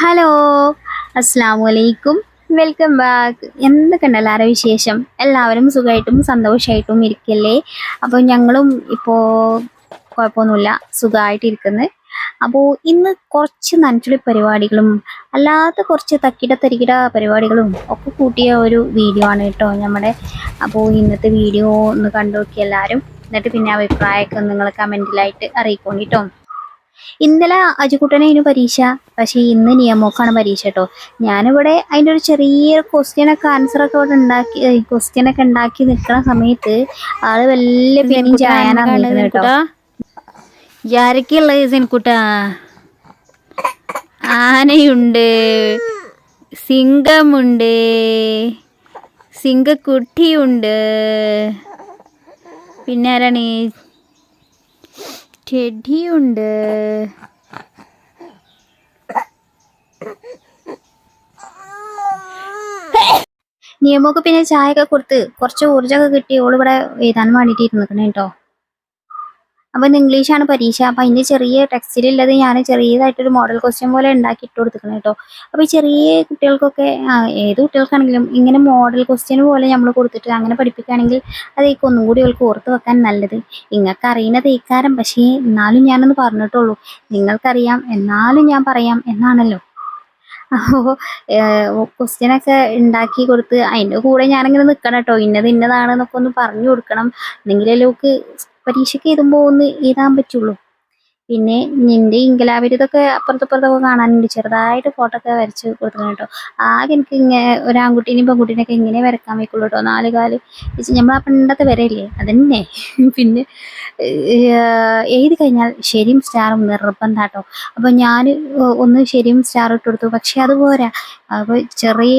Hello അസ്സാം വലൈക്കും welcome back എന്തൊക്കെയുണ്ട് എല്ലാവരും വിശേഷം? എല്ലാവരും സുഖമായിട്ടും സന്തോഷമായിട്ടും ഇരിക്കല്ലേ? അപ്പോൾ ഞങ്ങളും ഇപ്പോൾ കുഴപ്പമൊന്നുമില്ല സുഖമായിട്ടിരിക്കുന്നത് അപ്പോൾ ഇന്ന് കുറച്ച് നനച്ചുളി പരിപാടികളും അല്ലാത്ത കുറച്ച് തക്കിട തരികിട പരിപാടികളും ഒക്കെ കൂട്ടിയ ഒരു വീഡിയോ ആണ് കേട്ടോ നമ്മുടെ അപ്പോൾ ഇന്നത്തെ വീഡിയോ ഒന്ന് കണ്ടു നോക്കി എല്ലാവരും. എന്നിട്ട് പിന്നെ അഭിപ്രായമൊക്കെ നിങ്ങൾ കമന്റിലായിട്ട് അറിയിക്കോണ്ടിട്ടോ ഇന്നലെ അജുക്കുട്ടനായിരുന്നു പരീക്ഷ പക്ഷേ ഇന്ന് നിയമോക്കാണ് പരീക്ഷ കേട്ടോ ഞാനിവിടെ അതിന്റെ ഒരു ചെറിയ ക്വസ്റ്റ്യനൊക്കെ ആൻസറൊക്കെ ആൻസർ ഒക്കെ ഇവിടെ ഉണ്ടാക്കി ക്വസ്റ്റ്യനൊക്കെ ഉണ്ടാക്കി നിൽക്കുന്ന സമയത്ത് ആൾ വലിയ പിന്നെയും ചായാനാണ് കേട്ടോ ആരൊക്കെയുള്ളത് സെൻകുട്ട? ആനയുണ്ട് സിംഗമുണ്ട് സിംഗക്കുട്ടിയുണ്ട്. പിന്നെ ആരാണ്? ചെടിയുണ്ട്. നിയമമൊക്കെ പിന്നെ ചായ ഒക്കെ കൊടുത്ത് കുറച്ച് ഊർജമൊക്കെ കിട്ടി. ഓൾ ഇവിടെ എഴുതാൻ വേണ്ടിയിട്ട് ഇരുന്നിക്കണേ കേട്ടോ അപ്പൊ ഇന്ന് ഇംഗ്ലീഷാണ് പരീക്ഷ. അപ്പൊ അതിന്റെ ചെറിയ ടെക്സ്റ്റിലുള്ളത് ഞാൻ ചെറിയതായിട്ടൊരു മോഡൽ ക്വസ്റ്റ്യൻ പോലെ ഉണ്ടാക്കി ഇട്ട് കൊടുത്തിക്കണം കേട്ടോ അപ്പൊ ഈ ചെറിയ കുട്ടികൾക്കൊക്കെ ഏത് കുട്ടികൾക്കാണെങ്കിലും ഇങ്ങനെ മോഡൽ ക്വസ്റ്റ്യൻ പോലെ നമ്മൾ കൊടുത്തിട്ട് അങ്ങനെ പഠിപ്പിക്കുകയാണെങ്കിൽ അതേക്ക് ഒന്നും കൂടി അവൾക്ക് ഓർത്ത് വെക്കാൻ നല്ലത്. നിങ്ങൾക്ക് അറിയുന്നത് തേക്കാരം പക്ഷേ എന്നാലും ഞാനൊന്ന് പറഞ്ഞിട്ടുള്ളൂ. നിങ്ങൾക്കറിയാം എന്നാലും ഞാൻ പറയാം എന്നാണല്ലോ. അപ്പോൾ ക്വസ്റ്റ്യനൊക്കെ ഉണ്ടാക്കി കൊടുത്ത് അതിന്റെ കൂടെ ഞാനിങ്ങനെ നിൽക്കണം കേട്ടോ ഇന്നത് ഇന്നതാണെന്നൊക്കെ ഒന്ന് പറഞ്ഞു കൊടുക്കണം. എന്തെങ്കിലും ലോക്ക് പരീക്ഷയ്ക്ക് എഴുതുമ്പോൾ ഒന്ന് എഴുതാൻ പറ്റുള്ളൂ. പിന്നെ നിന്റെ ഇംഗലാവിരുതൊക്കെ അപ്പുറത്തപ്പുറത്തൊക്കെ കാണാനുണ്ട്. ചെറുതായിട്ട് ഫോട്ടോ ഒക്കെ വരച്ച് കൊടുക്കണം കേട്ടോ. ആകെ എനിക്ക് ഇങ്ങനെ ഒരു ആൺകുട്ടീനെയും പെൺകുട്ടീനെയൊക്കെ ഇങ്ങനെ വരക്കാൻ വയ്ക്കുള്ളൂ കേട്ടോ. നാല് കാൽ നമ്മൾ ആ പണ്ടത്തെ വരയില്ലേ? അതന്നെ. പിന്നെ എഴുതി കഴിഞ്ഞാൽ ശരിയും സ്റ്റാറും നിർബന്ധം കേട്ടോ. അപ്പോൾ ഞാൻ ഒന്ന് ശരിയും സ്റ്റാർ ഇട്ട് കൊടുത്തു. പക്ഷെ അത് പോരാ അപ്പോൾ ചെറിയ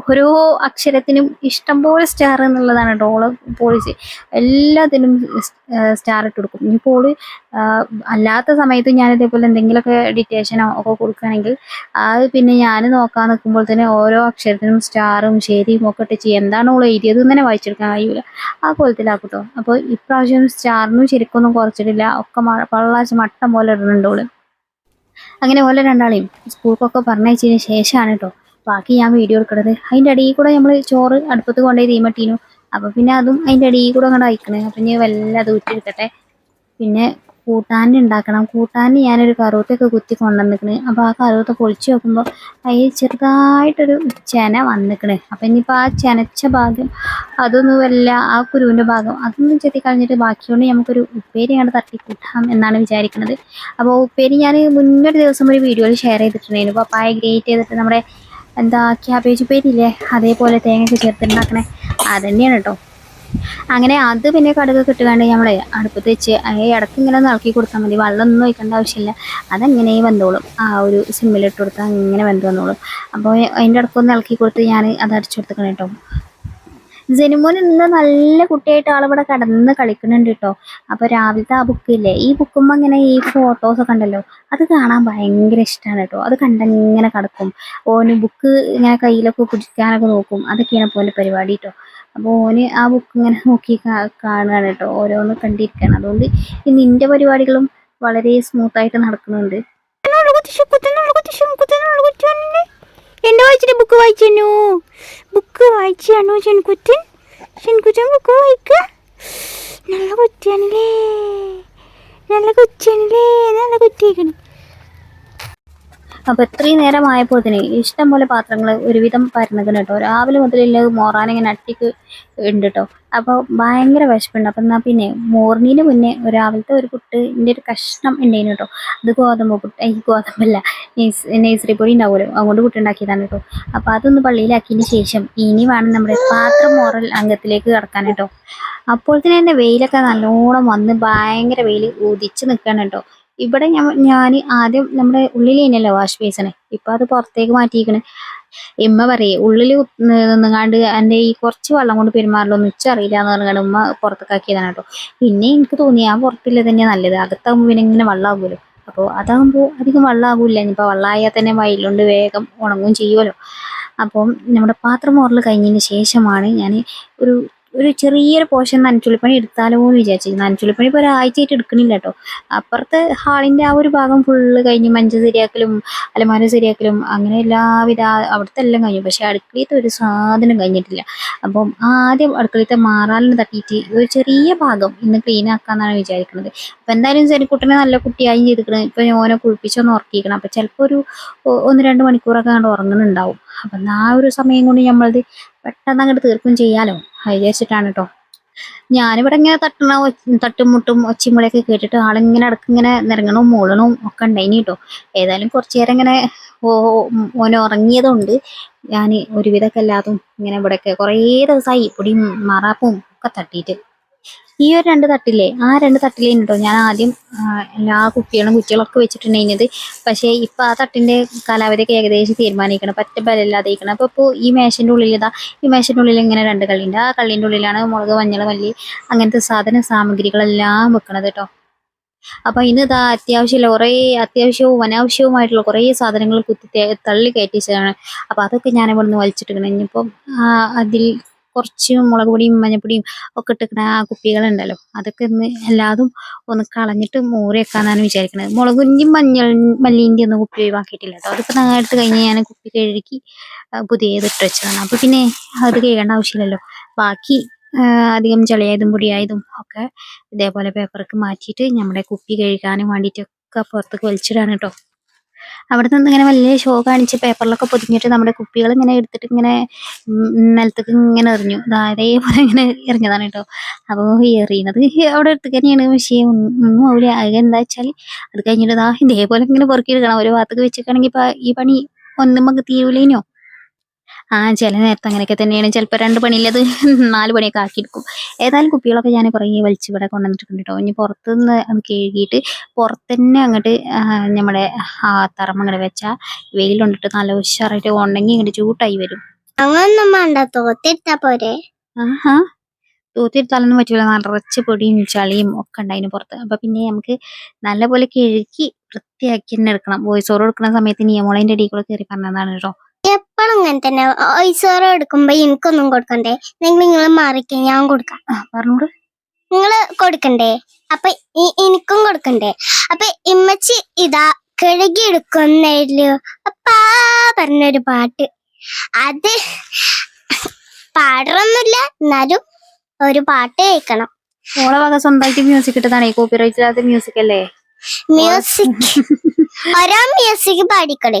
ഓരോ അക്ഷരത്തിനും ഇഷ്ടംപോലെ സ്റ്റാർ എന്നുള്ളതാണ് ഓൾ പോളിസി എല്ലാത്തിനും സ്റ്റാർ ഇട്ട് കൊടുക്കും. ഇനിയിപ്പോൾ ഓൾ അല്ലാത്ത സമയത്ത് ഞാൻ ഇതേപോലെ എന്തെങ്കിലുമൊക്കെ ഡിറ്റേഷനോ ഒക്കെ കൊടുക്കുകയാണെങ്കിൽ അത് പിന്നെ ഞാൻ നോക്കാൻ നിൽക്കുമ്പോൾ തന്നെ ഓരോ അക്ഷരത്തിനും സ്റ്റാറും ശരിയും ഒക്കെ ഇട്ട് എന്താണ് ഓൾ എഴുതിയത് തന്നെ വായിച്ചെടുക്കാൻ കഴിയൂല. ആ കോലത്തിലാക്കൂട്ടോ അപ്പോൾ ഇപ്രാവശ്യം സ്റ്റാറിനും ശരിക്കൊന്നും കുറച്ചിട്ടില്ല. ഒക്കെ മഴ പള്ളാച്ച് മട്ടം പോലെ ഇടുന്നുണ്ട് ഓൾ. അങ്ങനെ പോലെ രണ്ടാളെയും സ്കൂൾക്കൊക്കെ പറഞ്ഞയച്ചതിന് ശേഷമാണ് കേട്ടോ. ബാക്കി ഞാൻ വീഡിയോ എടുക്കണത്. അതിന്റെ അടിയിൽ കൂടെ നമ്മൾ ചോറ് അടുപ്പത്ത് കൊണ്ടുപോയി തീമട്ടീനു. അപ്പോൾ പിന്നെ അതും അതിന്റെ അടിയിൽ കൂടെ അങ്ങോട്ട് അയക്കണേ അപ്പം ഞാൻ വല്ല അത് ഊറ്റിയെടുക്കട്ടെ പിന്നെ കൂട്ടാൻ ഉണ്ടാക്കണം. കൂട്ടാൻ ഞാനൊരു കറുവത്തൊക്കെ കുത്തി കൊണ്ടുവന്നിക്കണ്. അപ്പോൾ ആ കറുവത്തെ പൊളിച്ച് നോക്കുമ്പോൾ അതിൽ ചെറുതായിട്ടൊരു ചെന വന്നിക്കണ്. അപ്പം ഇനിയിപ്പോൾ ആ ചെനച്ച ഭാഗം അതൊന്നും വല്ല ആ കുരുവിന്റെ ഭാഗം അതൊന്നും ചെത്തി കളഞ്ഞിട്ട് ബാക്കിയോണ്ട് നമുക്കൊരു ഉപ്പേരി തട്ടി കൂട്ടാം എന്നാണ് വിചാരിക്കുന്നത് അപ്പോൾ ഉപ്പേരി ഞാൻ മുന്നൊരു ദിവസം ഒരു വീഡിയോയിൽ ഷെയർ ചെയ്തിട്ടുണ്ടായിരുന്നു. പപ്പായ ഗ്രേറ്റ് ചെയ്തിട്ട് നമ്മുടെ എന്താ ക്യാബേജ് പേരില്ലേ അതേപോലെ തേങ്ങയൊക്കെ ചേർത്തുണ്ടാക്കണേ തന്നെയാണ് കേട്ടോ അങ്ങനെ അത് പിന്നെ കടുക് കിട്ടുകയാണ് നമ്മളെ അടുപ്പത്ത് വെച്ച് അത് ഇടയ്ക്ക് ഇങ്ങനെ ഒന്ന് ഇളക്കി കൊടുത്താൽ മതി. വെള്ളമൊന്നും ഒഴിക്കേണ്ട ആവശ്യമില്ല. അതങ്ങനെ വെന്തോളും ആ ഒരു സിമ്മിലിട്ട് കൊടുത്താൽ അങ്ങനെ വെന്ത് വന്നോളും. അപ്പോൾ അതിന്റെ ഇടയ്ക്കൊന്ന് ഇളക്കി കൊടുത്ത് ഞാൻ അത് അടച്ചു കൊടുത്തേക്കണം കേട്ടോ ജനുമോൻ ഇന്ന് നല്ല കുട്ടിയായിട്ട് ആളിവിടെ കടന്ന് കളിക്കുന്നുണ്ട് കേട്ടോ അപ്പോൾ രാവിലത്തെ ആ ബുക്കില്ലേ ഈ ബുക്കുമ്പോൾ ഇങ്ങനെ ഈ ഫോട്ടോസ് ഒക്കെ ഉണ്ടല്ലോ അത് കാണാൻ ഭയങ്കര ഇഷ്ടമാണ് കേട്ടോ അത് കണ്ടങ്ങനെ കടക്കും ഓന് ബുക്ക് ഇങ്ങനെ കയ്യിലൊക്കെ കുടിക്കാനൊക്കെ നോക്കും അതൊക്കെയാണ് പോലെ പരിപാടി കേട്ടോ അപ്പോൾ ഓന് ആ ബുക്ക് ഇങ്ങനെ നോക്കി കാണുകയാണ് കേട്ടോ ഓരോന്ന് കണ്ടിരിക്കുകയാണ് അതുകൊണ്ട് ഈ നിന്റെ പരിപാടികളും വളരെ സ്മൂത്തായിട്ട് നടക്കുന്നുണ്ട് എന്റെ വായിച്ചിട്ട് ബുക്ക് വായിച്ചു ബുക്ക് വായിച്ചാണോ ചെൻകുറ്റൻ ചെൻകുറ്റൻ ബുക്ക് വായിക്ക. നല്ല കുറ്റിയാണല്ലേ നല്ല കുറ്റിയാണല്ലേ നല്ല കുറ്റിയേക്കണം അപ്പോൾ ഇത്രയും നേരം തന്നെ ഇഷ്ടം പോലെ പാത്രങ്ങൾ ഒരുവിധം പരന്നതിന് കേട്ടോ രാവിലെ മുതലുള്ള മോറാനിങ്ങനെ അട്ടിക്ക് ഉണ്ട് കേട്ടോ അപ്പോൾ ഭയങ്കര വിശപ്പുണ്ട്. അപ്പം എന്നാൽ പിന്നെ മോർണിന് മുന്നേ രാവിലത്തെ ഒരു പുട്ടിന്റെ ഒരു കഷ്ണം ഉണ്ടായിരുന്നു കേട്ടോ അത് ഗോതമ്പ് പുട്ട് ഈ ഗോതമ്പല്ല നേഴ്സറി പൊടി ഉണ്ടാവുമല്ലോ അതുകൊണ്ട് പുട്ടുണ്ടാക്കിയതാണ് കേട്ടോ അപ്പോൾ അതൊന്ന് പള്ളിയിലാക്കിയതിന് ശേഷം ഇനി വേണം നമ്മുടെ പാത്രം മോറൽ അംഗത്തിലേക്ക് കിടക്കാൻ കേട്ടോ അപ്പോൾ തന്നെ വെയിലൊക്കെ നല്ലോണം വന്ന് ഭയങ്കര വെയിൽ ഉദിച്ച് നിൽക്കണം കേട്ടോ ഇവിടെ ഞാൻ ആദ്യം നമ്മുടെ ഉള്ളിൽ തന്നെയല്ലോ വാഷ് ബേസിന് ഇപ്പൊ അത് പുറത്തേക്ക് മാറ്റിയിരിക്കണേ. ഇമ്മ പറയേ ഉള്ളിൽ നിന്നുകാണ്ട് എന്റെ ഈ കുറച്ച് വെള്ളം കൊണ്ട് പെരുമാറലൊന്നും ഉച്ചറിയില്ല എന്ന് പറഞ്ഞാൽ ഉമ്മ പുറത്തേക്കാക്കിയതാണ് കേട്ടോ. പിന്നെ എനിക്ക് തോന്നി ആ പുറത്തില്ല തന്നെ നല്ലത്. അകത്താകുമ്പോൾ പിന്നെ ഇങ്ങനെ വെള്ളമാകുമല്ലോ അപ്പോൾ അതാകുമ്പോൾ അധികം വെള്ളമാകില്ല ഇനിയിപ്പോൾ വെള്ളമായാൽ തന്നെ വയലുകൊണ്ട് വേഗം ഉണങ്ങുകയും ചെയ്യുമല്ലോ അപ്പം നമ്മുടെ പാത്രം മോറൽ കഴിഞ്ഞതിന് ശേഷമാണ് ഞാൻ ഒരു ഒരു ചെറിയൊരു പോർഷൻ നനച്ചുള്ളിപ്പണി എടുത്താലോ എന്ന് വിചാരിച്ചു നനച്ചുള്ളിപ്പണി ഇപ്പോൾ ഒരാഴ്ചയായിട്ട് എടുക്കണില്ല കേട്ടോ. അപ്പുറത്തെ ഹാളിന്റെ ആ ഒരു ഭാഗം ഫുള്ള് കഴിഞ്ഞ് മഞ്ച് ശരിയാക്കലും അലമാര ശരിയാക്കലും അങ്ങനെ എല്ലാവിധ അവിടുത്തെ എല്ലാം കഴിഞ്ഞു. പക്ഷേ അടുക്കളത്തെ ഒരു സാധനം കഴിഞ്ഞിട്ടില്ല. അപ്പം ആദ്യം അടുക്കളത്തെ മാറാലിന് തട്ടിയിട്ട് ഒരു ചെറിയ ഭാഗം ഇന്ന് ക്ലീൻ ആക്കാമെന്നാണ് വിചാരിക്കുന്നത് അപ്പം എന്തായാലും സെനിക്കുട്ടനെ നല്ല കുട്ടിയായും ചെയ്തിരിക്കണം. ഇപ്പം ഓനെ കുളിപ്പിച്ചൊന്ന് ഉറക്കിയിരിക്കണം. അപ്പം ചിലപ്പോൾ ഒരു ഒന്ന് രണ്ട് മണിക്കൂറൊക്കെ കണ്ട് ഉറങ്ങുന്നുണ്ടാവും അപ്പം ആ ഒരു സമയം കൊണ്ട് നമ്മളത് പെട്ടെന്ന് അങ്ങോട്ട് തീർക്കും ചെയ്യാലോ. വിചാരിച്ചിട്ടാണ് കേട്ടോ ഞാനിവിടെ ഇങ്ങനെ തട്ടണ തട്ടും മുട്ടും ഒച്ചയും കൂടെയൊക്കെ കേട്ടിട്ട് ആളിങ്ങനെ ഇടയ്ക്ക് ഇങ്ങനെ നിറങ്ങണോ മൂളണോ ഒക്കെ ഉണ്ടായിനി കേട്ടോ ഏതായാലും കുറച്ചു നേരം ഇങ്ങനെ ഓ ഓൻ ഉറങ്ങിയതുകൊണ്ട് ഞാൻ ഒരുവിധമൊക്കെ എല്ലാതും ഇങ്ങനെ ഇവിടെയൊക്കെ കുറേ ദിവസമായി പൊടിയും മറാപ്പും ഒക്കെ തട്ടിയിട്ട് ഈ ഒരു രണ്ട് തട്ടില്ലേ ആ രണ്ട് തട്ടിലേ കേട്ടോ ഞാൻ ആദ്യം എല്ലാ കുപ്പികളും കുറ്റികളൊക്കെ വെച്ചിട്ടുണ്ടായിരുന്നത്. പക്ഷേ ഇപ്പൊ ആ തട്ടിന്റെ കാലാവധിയൊക്കെ ഏകദേശം തീരുമാനിക്കണം. പറ്റ ബലല്ലാതെ ഇരിക്കണം അപ്പൊ ഇപ്പോൾ ഈ മേശന്റെ ഉള്ളിൽ ഇതാ ഈ മേശന്റെ ഉള്ളിൽ ഇങ്ങനെ രണ്ട് കള്ളിയുണ്ട് ആ കള്ളിന്റെ ഉള്ളിലാണ് മുളക് മഞ്ഞൾ മല്ലി അങ്ങനത്തെ സാധന സാമഗ്രികളെല്ലാം വെക്കണത് കേട്ടോ അപ്പൊ ഇന്ന് ഇതാ അത്യാവശ്യമില്ല കുറേ അത്യാവശ്യവും അനാവശ്യവുമായിട്ടുള്ള കുറേ സാധനങ്ങൾ കുത്തി തള്ളി കയറ്റിച്ചതാണ് അപ്പൊ അതൊക്കെ ഞാൻ ഇവിടെ നിന്ന് വലിച്ചിട്ടിരിക്കണം. ഇനിയിപ്പം അതിൽ കുറച്ച് മുളക് പൊടിയും മഞ്ഞപ്പൊടിയും ഒക്കെ ഇട്ടിരിക്കുന്ന ആ കുപ്പികളുണ്ടല്ലോ. അതൊക്കെ ഒന്ന് എല്ലാതും ഒന്ന് കളഞ്ഞിട്ട് മോര് വെക്കാന്നാണ് വിചാരിക്കുന്നത് മുളകിന്റെയും മഞ്ഞൾ മല്ലീന്റെ ഒന്നും കുപ്പി ഒഴിവാക്കിയിട്ടില്ല കേട്ടോ. അതിപ്പോൾ എടുത്ത് കഴിഞ്ഞ് ഞാൻ കുപ്പി കഴുകി പുതിയത് ഇട്ട് വെച്ചതാണ്. അപ്പോൾ പിന്നെ അത് കഴുകേണ്ട ആവശ്യമില്ലല്ലോ. ബാക്കി അധികം ചെളിയായതും പൊടിയായതും ഒക്കെ ഇതേപോലെ പേപ്പർക്ക് മാറ്റിയിട്ട് നമ്മുടെ കുപ്പി കഴുകാനും വേണ്ടിയിട്ടൊക്കെ പുറത്തേക്ക് വലിച്ചിടാണ് കേട്ടോ. അവിടെ നിന്ന് ഇങ്ങനെ വലിയ ഷോ കാണിച്ച് പേപ്പറിലൊക്കെ പൊതിഞ്ഞിട്ട് നമ്മുടെ കുപ്പികൾ ഇങ്ങനെ എടുത്തിട്ട് ഇങ്ങനെ നിലത്തേക്ക് ഇങ്ങനെ എറിഞ്ഞു. അതേപോലെ ഇങ്ങനെ എറിഞ്ഞതാണ് കേട്ടോ. അപ്പോൾ എറിയുന്നത് അവിടെ എടുത്ത് തന്നെയാണ്. പക്ഷേ ഒന്നും അത് എന്താ വെച്ചാൽ അത് കഴിഞ്ഞിട്ട് ഇതേപോലെ ഇങ്ങനെ പൊറുക്കിയെടുക്കണം ഒരു ഭാഗത്തേക്ക് വെച്ചിട്ടാണെങ്കിൽ ഇപ്പം ഈ പണി ഒന്നും നമുക്ക് തീരൂലേനോ? ആ ചില നേരത്തെ അങ്ങനെയൊക്കെ തന്നെയാണ്. ചിലപ്പോൾ രണ്ട് പണിയില്ലത് നാല് പണിയൊക്കെ ആക്കിയെടുക്കും. ഏതായാലും കുപ്പികളൊക്കെ ഞാൻ കുറേ വലിച്ച് ഇവിടെ കൊണ്ടുവന്നിട്ടുണ്ട് കേട്ടോ ഇനി പുറത്തുനിന്ന് അത് കഴുകിയിട്ട് പുറത്തുതന്നെ അങ്ങോട്ട് നമ്മുടെ ആ തറമ്മ ഇങ്ങോട്ട് വെച്ചാൽ വെയിലുണ്ടിട്ട് നല്ല ഉഷാറായിട്ട് ഉണ്ടെങ്കിൽ ഇങ്ങോട്ട് ചൂട്ടായി വരും. അങ്ങനൊന്നും വേണ്ട. തോത്തിട്ടാ പോരെ. ആഹാ. തൂത്തിരുത്താലൊന്നും പറ്റില്ല നിറച്ച് പൊടിയും ചളിയും ഒക്കെ ഉണ്ടായിന് പുറത്ത്. അപ്പൊ പിന്നെ നമുക്ക് നല്ലപോലെ കഴുകി വൃത്തിയാക്കി തന്നെ എടുക്കണം. വോയിസ് ഓവർ എടുക്കുന്ന സമയത്ത് നിയമോളതിന്റെ അടിയിൽ കൂടെ കയറി പറഞ്ഞതാണ് കേട്ടോ അങ്ങനെ തന്നെ. ഐസോറ എടുക്കുമ്പോ എനിക്കൊന്നും കൊടുക്കണ്ടേ? നിങ്ങൾ നിങ്ങൾ മാറിക്ക ഞാൻ കൊടുക്കാം. പറഞ്ഞോട് നിങ്ങൾ കൊടുക്കണ്ടേ? അപ്പൊ എനിക്കും കൊടുക്കണ്ടേ? അപ്പൊ ഇമ്മച്ചി ഇതാ കഴുകി എടുക്കുന്നല്ലോ അപ്പാ പറഞ്ഞൊരു പാട്ട്. അത് പാടറൊന്നുമില്ല എന്നാലും ഒരു പാട്ട് കേൾക്കണം. ഓളെ വക സ്വന്തമായിട്ട് മ്യൂസിക് ഇട്ടതാണേ കോപ്പിറൈറ്റ് ഇല്ലാത്ത മ്യൂസിക് അല്ലേ? മ്യൂസിക് ഒരാ മ്യൂസിക് പാടിക്കളെ.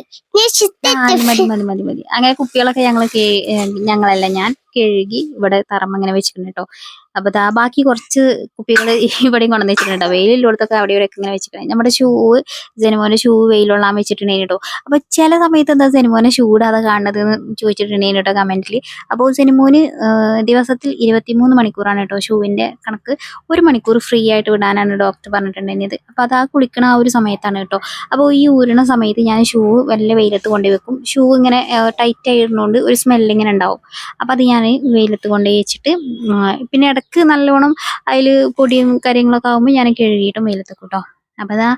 ആ, അത് മതി മതി മതി മതി. അങ്ങനെ കുപ്പികളൊക്കെ ഞങ്ങൾ ഞങ്ങളല്ല ഞാൻ കഴുകി ഇവിടെ തറമ്പ് ഇങ്ങനെ വെച്ചിട്ടുണ്ട് കേട്ടോ അപ്പൊ ദാ ബാക്കി കുറച്ച് കുപ്പികൾ ഇവിടെയും കൊണ്ടുവന്ന് വെച്ചിട്ടുണ്ട് വെയിലുള്ളിടത്തൊക്കെ അവിടെ ഇവിടെയൊക്കെ ഇങ്ങനെ വെച്ചിട്ടുണ്ട്. നമ്മുടെ ഷൂ ജനുമോന്റെ ഷൂ വെയിലുള്ളാൻ വെച്ചിട്ടുണ്ടെങ്കിൽ കേട്ടോ അപ്പൊ ചില സമയത്ത് എന്താ ജനുമോനെ ഷൂ ഇടാതെ കാണുന്നത് എന്ന് ചോദിച്ചിട്ടുണ്ടെങ്കിൽ കേട്ടോ കമന്റിൽ അപ്പോൾ ജനുമോന് ദിവസത്തിൽ ഇരുപത്തിമൂന്ന് മണിക്കൂറാണ് കേട്ടോ ഷൂവിന്റെ കണക്ക്. ഒരു മണിക്കൂർ ഫ്രീ ആയിട്ട് വിടാനാണ് ഡോക്ടർ പറഞ്ഞിട്ടുണ്ടായിരുന്നത് അപ്പൊ അത് ആ കുളിക്കണ ആ ഒരു സമയത്താണ് കേട്ടോ അപ്പോൾ ഈ ഊരണ സമയത്ത് ഞാൻ ഷൂ വല്ല വെയിലത്ത് കൊണ്ടു വെക്കും ഷൂ ഇങ്ങനെ ടൈറ്റ് ആയിരുന്നുകൊണ്ട് ഒരു സ്മെല്ല് ഇങ്ങനെ ഉണ്ടാവും. അപ്പോൾ അത് ഞാൻ വെയിലത്ത് കൊണ്ടു വെച്ചിട്ട് പിന്നെ ഇടയ്ക്ക് നല്ലോണം അതിൽ പൊടിയും കാര്യങ്ങളൊക്കെ ആകുമ്പോൾ ഞാൻ കഴുകിയിട്ടും വെയിലത്ത് കൂട്ടോ അപ്പോൾ അതാ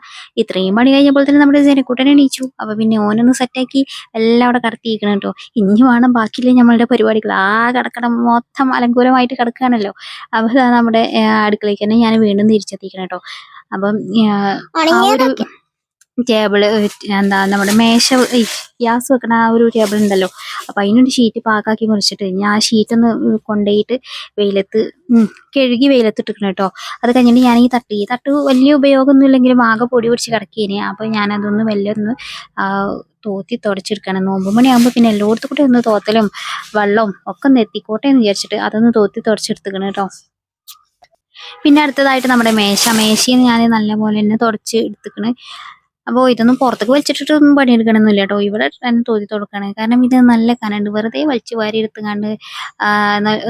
ഇത്രയും പണി കഴിഞ്ഞപ്പോൾ തന്നെ നമ്മുടെ ജനക്കൂട്ടൻ എണീച്ചു. അപ്പോൾ പിന്നെ ഓനൊന്ന് സെറ്റാക്കി എല്ലാം അവിടെ കടത്തിയിരിക്കണം കേട്ടോ ഇനി വേണം ബാക്കിയില്ലേ നമ്മളുടെ പരിപാടികൾ. ആ കിടക്കണം മൊത്തം അലങ്കൂലമായിട്ട് കിടക്കുകയാണല്ലോ. അപ്പോൾ അതാ നമ്മുടെ അടുക്കളയ്ക്ക് തന്നെ ഞാൻ വീണ്ടും തിരിച്ചെത്തിക്കണം കേട്ടോ അപ്പം ആ, ഒരു ടേബിൾ എന്താ നമ്മുടെ മേശ ഗ്യാസ് വെക്കണ ആ ഒരു ടേബിൾ ഉണ്ടല്ലോ. അപ്പൊ അതിനൊരു ഷീറ്റ് പാക്കാക്കി മുറിച്ചിട്ട് ഞാൻ ആ ഷീറ്റ് ഒന്ന് കൊണ്ടുപോയിട്ട് വെയിലത്ത് കഴുകി വെയിലത്ത് ഇട്ടിരിക്കണം കേട്ടോ. അത് കഴിഞ്ഞിട്ട് ഞാൻ ഈ തട്ട് ഈ തട്ട് വലിയ ഉപയോഗമൊന്നും ഇല്ലെങ്കിലും ആകെ പൊടി പിടിച്ച് കിടക്കിയേനെ അപ്പൊ ഞാനതൊന്ന് വലിയ ഒന്ന് തോത്തി തുടച്ചെടുക്കണം നോമ്പ് മണിയാകുമ്പോൾ പിന്നെ എല്ലായിടത്തും കൂടെ ഒന്ന് തോത്തലും വെള്ളവും ഒക്കെ ഒന്ന് എത്തിക്കോട്ടെ എന്ന് വിചാരിച്ചിട്ട് അതൊന്ന് തോത്തി തുടച്ചെടുത്തുക്കണം കേട്ടോ. പിന്നെ അടുത്തതായിട്ട് നമ്മുടെ മേശ. മേശയിൽ ഞാൻ നല്ലപോലെ തന്നെ തുടച്ച് എടുത്തുക്കണ്. അപ്പോൾ ഇതൊന്നും പുറത്തേക്ക് വലിച്ചിട്ടിട്ടൊന്നും പണിയെടുക്കണമെന്നില്ല കേട്ടോ ഇവിടെ തന്നെ തോതി തുടക്കണം. കാരണം ഇത് നല്ല കനണ്ട്. വെറുതെ വലിച്ച് വാരി എടുത്തുകാണ്ട്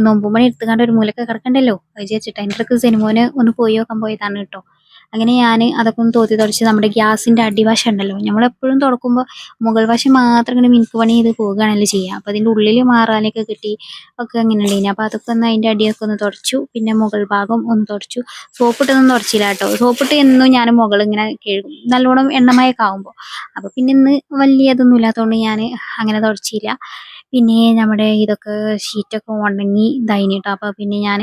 നോമ്പും പണി എടുത്തുകാണ്ട് ഒരു മൂലക്ക് കിടക്കണ്ടല്ലോ? വിചാരിച്ചിട്ട്. അതിന്റെ ഇടയ്ക്ക് സിനിമോന് ഒന്ന് പോയി നോക്കാൻ പോയതാണ് കേട്ടോ. അങ്ങനെ ഞാൻ അതൊക്കെ ഒന്ന് തോത്തി തുടച്ച് നമ്മുടെ ഗ്യാസിന്റെ അടിവശം ഉണ്ടല്ലോ. നമ്മളെപ്പോഴും തുടക്കുമ്പോൾ മുകൾ വശം മാത്രം ഇങ്ങനെ മിനുക്ക് പണി ചെയ്ത് പോവുകയാണല്ലോ ചെയ്യുക. അപ്പോൾ അതിന്റെ ഉള്ളിൽ മാറാനൊക്കെ കിട്ടി ഒക്കെ അങ്ങനെ ഉണ്ടായിരുന്നു അപ്പോൾ അതൊക്കെ ഒന്ന് അതിന്റെ അടിയൊക്കെ ഒന്ന് തുടച്ചു. പിന്നെ മുകൾ ഭാഗം ഒന്ന് തുടച്ചു. സോപ്പിട്ടൊന്നും തുടച്ചില്ല കേട്ടോ. സോപ്പിട്ട് എന്നും ഞാൻ മുകൾ ഇങ്ങനെ കഴുകും. നല്ലോണം എണ്ണമയൊക്കെ ആകുമ്പോൾ അപ്പോൾ പിന്നെ ഇന്ന് വലിയ ഇതൊന്നും ഇല്ലാത്തതുകൊണ്ട് ഞാൻ അങ്ങനെ തുടച്ചില്ല. പിന്നെ നമ്മുടെ ഇതൊക്കെ ഷീറ്റൊക്കെ ഉണങ്ങി ഇതായിന് കേട്ടോ അപ്പോൾ പിന്നെ ഞാൻ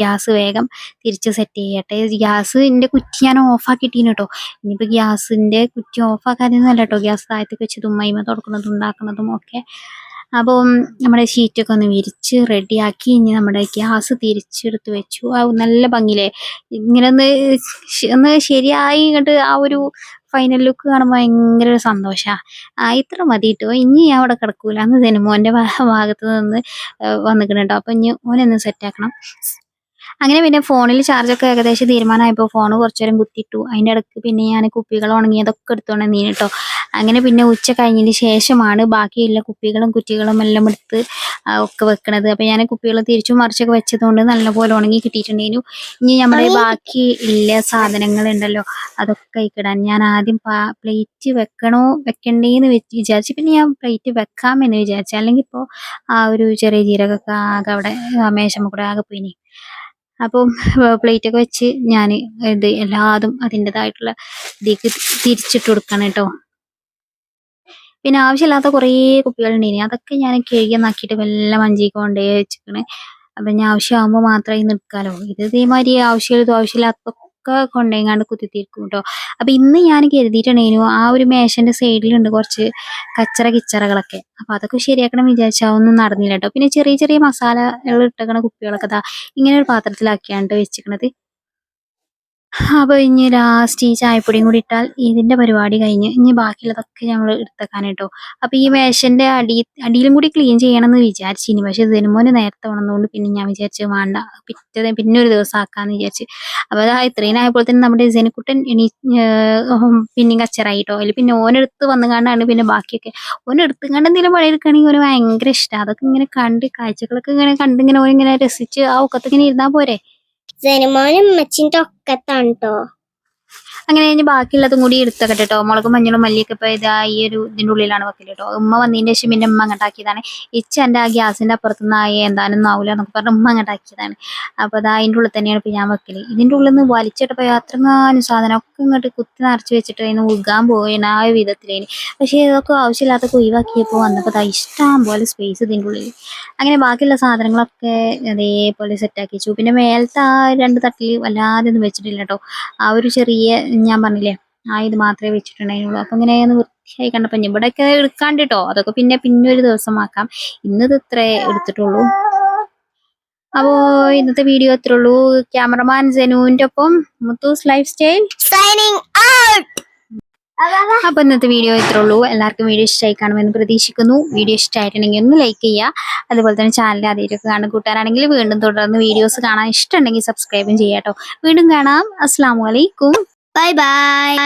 ഗ്യാസ് വേഗം തിരിച്ച് സെറ്റ് ചെയ്യട്ടെ. ഗ്യാസിന്റെ കുറ്റി ഞാൻ ഓഫാക്കിയിട്ടീന് കേട്ടോ ഇനിയിപ്പോൾ ഗ്യാസിന്റെ കുറ്റി ഓഫാക്കാതെയൊന്നുമല്ല കേട്ടോ ഗ്യാസ് താഴത്തേക്ക് വെച്ച് തുമ്മയിമ തുറക്കുന്നതും ഉണ്ടാക്കുന്നതും ഒക്കെ. അപ്പോൾ നമ്മുടെ ഷീറ്റൊക്കെ ഒന്ന് വിരിച്ച് റെഡിയാക്കി ഇനി നമ്മുടെ ഗ്യാസ് തിരിച്ചെടുത്ത് വെച്ചു. ആ നല്ല ഭംഗിയിലെ ഇങ്ങനെ ഒന്ന് ഒന്ന് ശരിയായി ഇങ്ങോട്ട് ആ ഒരു ഫൈനൽ ലുക്ക് കാണുമ്പോൾ ഭയങ്കര ഒരു സന്തോഷമാണ് ഇത്ര മതി ഇനി ഞാൻ അവിടെ കിടക്കൂല. അന്ന് സിനിമോന്റെ ഭാഗത്ത് നിന്ന് വന്നിക്കണം കേട്ടോ അപ്പം ഇനി ഓനൊന്ന് സെറ്റാക്കണം അങ്ങനെ പിന്നെ ഫോണിൽ ചാർജൊക്കെ ഏകദേശം തീരുമാനമായപ്പോൾ ഫോൺ കുറച്ചു നേരം കുത്തിയിട്ടു. അതിന്റെ ഇടയ്ക്ക് പിന്നെ ഞാൻ കുപ്പികൾ ഉണങ്ങിയതൊക്കെ എടുത്തോണ്ട് നീ കേട്ടോ അങ്ങനെ പിന്നെ ഉച്ച കഴിഞ്ഞതിന് ശേഷമാണ് ബാക്കിയുള്ള കുപ്പികളും കുറ്റികളും എല്ലാം എടുത്ത് ഒക്കെ വെക്കണത്. അപ്പം ഞാൻ കുപ്പികൾ തിരിച്ചും മറിച്ചൊക്കെ വെച്ചതുകൊണ്ട് നല്ലപോലെ ഉണങ്ങി കിട്ടിയിട്ടുണ്ടായിരുന്നു ഇനി നമ്മുടെ ബാക്കി ഇല്ല സാധനങ്ങൾ ഉണ്ടല്ലോ അതൊക്കെ ഇക്കിടാൻ ഞാൻ ആദ്യം പ്ലേറ്റ് വെക്കണോ വെക്കണ്ടേന്ന് വെച്ച് വിചാരിച്ചു പിന്നെ ഞാൻ പ്ലേറ്റ് വെക്കാമെന്ന് വിചാരിച്ചു. അല്ലെങ്കിൽ ഇപ്പോൾ ആ ഒരു ചെറിയ ജീരകമൊക്കെ ആകെ അവിടെ മേശമ്മ കൂടെ ആകെ പോയിനി. അപ്പം പ്ലേറ്റ് ഒക്കെ വെച്ച് ഞാൻ ഇത് എല്ലാതും അതിന്റെതായിട്ടുള്ള ഇതിലേക്ക് തിരിച്ചിട്ട് കൊടുക്കണം കേട്ടോ പിന്നെ ആവശ്യമില്ലാത്ത കുറേ കുപ്പികളുണ്ടായിനി അതൊക്കെ ഞാൻ കഴുകി നാക്കിയിട്ട് വല്ല മഞ്ചിക്ക് കൊണ്ടേ വെച്ചിരിക്കണേ. അപ്പം ഞാൻ ആവശ്യമാകുമ്പോൾ മാത്രമേ നിൽക്കാമല്ലോ ഇത് ഇതേമാതിരി ആവശ്യമുള്ളതും ആവശ്യമില്ലാത്തതൊക്കെ കൊണ്ടുപോയിങ്ങാണ്ട് കുത്തിത്തീർക്കും കേട്ടോ അപ്പം ഇന്ന് ഞാൻ കരുതിയിട്ടുണ്ടായിരുന്നു ആ ഒരു മേശന്റെ സൈഡിലുണ്ട് കുറച്ച് കച്ചറ കിച്ചറകളൊക്കെ. അപ്പോൾ അതൊക്കെ ശരിയാക്കണം വിചാരിച്ചാൽ ഒന്നും നടന്നില്ല കേട്ടോ പിന്നെ ചെറിയ ചെറിയ മസാലകൾ ഇട്ടേക്കണ കുപ്പികളൊക്കെ ദാ ഇങ്ങനെ ഒരു പാത്രത്തിലാക്കിയാണ് വെച്ചിക്കണത്. അപ്പോൾ ഇനി ലാസ്റ്റ് ഈ ചായപ്പൊടിയും കൂടി ഇട്ടാൽ ഇതിന്റെ പരിപാടി കഴിഞ്ഞ്. ഇനി ബാക്കിയുള്ളതൊക്കെ ഞങ്ങൾ എടുത്തേക്കാൻ കേട്ടോ അപ്പോൾ ഈ മേശന്റെ അടി അടിയിലും കൂടി ക്ലീൻ ചെയ്യണമെന്ന് വിചാരിച്ചിനി. പക്ഷെ സിനിമോന് നേരത്തെ വന്നതുകൊണ്ട് പിന്നെ ഞാൻ വിചാരിച്ചു വേണ്ട പിറ്റേ പിന്നെ ഒരു ദിവസം ആക്കാമെന്ന് വിചാരിച്ച്. അപ്പോൾ അതാ ഇത്രയും ആയപ്പോൾ തന്നെ നമ്മുടെ ജനക്കുട്ടൻ ഇനി പിന്നെയും കച്ചറായിട്ടോ. അതിൽ പിന്നെ ഓനെടുത്ത് വന്നു കണ്ടാണ് പിന്നെ ബാക്കിയൊക്കെ. ഓനെടുത്ത് കണ്ട് എന്തെങ്കിലും പണിയെടുക്കുകയാണെങ്കിൽ ഓന് ഭയങ്കര ഇഷ്ടമാണ് അതൊക്കെ ഇങ്ങനെ കണ്ട് കാഴ്ചകളൊക്കെ ഇങ്ങനെ കണ്ടിങ്ങനെ ഓനിങ്ങനെ രസിച്ച് ആ ഒക്കത്തിങ്ങനെ ഇരുന്നാൽ പോരെ. ജനമോനും ഉമ്മച്ചിന്റെ ഒക്കത്താണ് കേട്ടോ അങ്ങനെ കഴിഞ്ഞ് ബാക്കിയുള്ളതും കൂടി എടുത്തൊക്കെ കേട്ടോ മുളകും മഞ്ഞളും മല്ലിയൊക്കെ ഇപ്പൊ ഇതാ ഈ ഒരു ഇതിന്റെ ഉള്ളിലാണ് വെക്കൽ കേട്ടോ ഉമ്മ വന്നതിന്റെ ശേഷം പിന്നെ ഉമ്മ അങ്ങോട്ടാക്കിയതാണ് ഇച്ച എന്റെ ആ ഗ്യാസിന്റെ അപ്പുറത്തുനിന്ന് ആയി ആവില്ല ആവൂല എന്നൊക്കെ പറഞ്ഞ് ഉമ്മ അങ്ങോട്ടാക്കിയതാണ് അപ്പൊ അതാ അതിന്റെ ഉള്ളിൽ തന്നെയാണ് ഇപ്പൊ ഞാൻ വെക്കൽ. ഇതിന്റെ ഉള്ളിൽ നിന്ന് വലിച്ചിട്ടപ്പോ അത്രങ്ങാനും സാധനം ഒക്കെ ഇങ്ങോട്ട് കുത്തി നിറച്ച് വെച്ചിട്ട് അതിന് ഉഴുകാൻ പോയിന് ആ വിധത്തിലേന്. പക്ഷേ ഇതൊക്കെ ആവശ്യമില്ലാത്തൊക്കെ ഒഴിവാക്കിയപ്പോൾ വന്നപ്പോൾ ദാ ഇഷ്ടം പോലെ സ്പേസ് ഇതിന്റെ ഉള്ളിൽ. അങ്ങനെ ബാക്കിയുള്ള സാധനങ്ങളൊക്കെ അതേപോലെ സെറ്റാക്കി വെച്ചു. പിന്നെ മേലത്തെ ആ രണ്ട് തട്ടിൽ വല്ലാതെ ഒന്നും വെച്ചിട്ടില്ല കേട്ടോ ആ ഒരു ചെറിയ ഞാൻ പറഞ്ഞില്ലേ ആ ഇത് മാത്രമേ വെച്ചിട്ടുണ്ടായിരുന്നുള്ളൂ. അപ്പൊ ഇങ്ങനെ ഒന്ന് വൃത്തിയായി കണ്ടപ്പോ ഇനി ഇവിടെയൊക്കെ എടുക്കാണ്ട് കേട്ടോ അതൊക്കെ പിന്നെ പിന്നെ ഒരു ദിവസം ആക്കാം. ഇന്നത് ഇത്രേ എടുത്തിട്ടുള്ളൂ. അപ്പോ ഇന്നത്തെ വീഡിയോ ഇത്രേ ഉള്ളൂ. ക്യാമറമാൻ ജനുവിന്റെ ഒപ്പം Muthoos lifestyle. Signing out അപ്പൊ ഇന്നത്തെ വീഡിയോ ഇത്രേ ഉള്ളൂ. എല്ലാവർക്കും വീഡിയോ ഇഷ്ടമായി കാണുമെന്ന് പ്രതീക്ഷിക്കുന്നു. വീഡിയോ ഇഷ്ടമായിട്ടുണ്ടെങ്കിൽ ഒന്ന് ലൈക്ക് ചെയ്യുക. അതുപോലെ തന്നെ ചാനൽ ആദ്യമായിട്ടൊക്കെ കാണുന്ന കൂട്ടാനാണെങ്കിൽ വീണ്ടും തുടർന്ന് വീഡിയോസ് കാണാൻ ഇഷ്ടമുണ്ടെങ്കിൽ സബ്സ്ക്രൈബും ചെയ്യാം കേട്ടോ വീണ്ടും കാണാം. അസ്സാം വലൈക്കും 拜拜。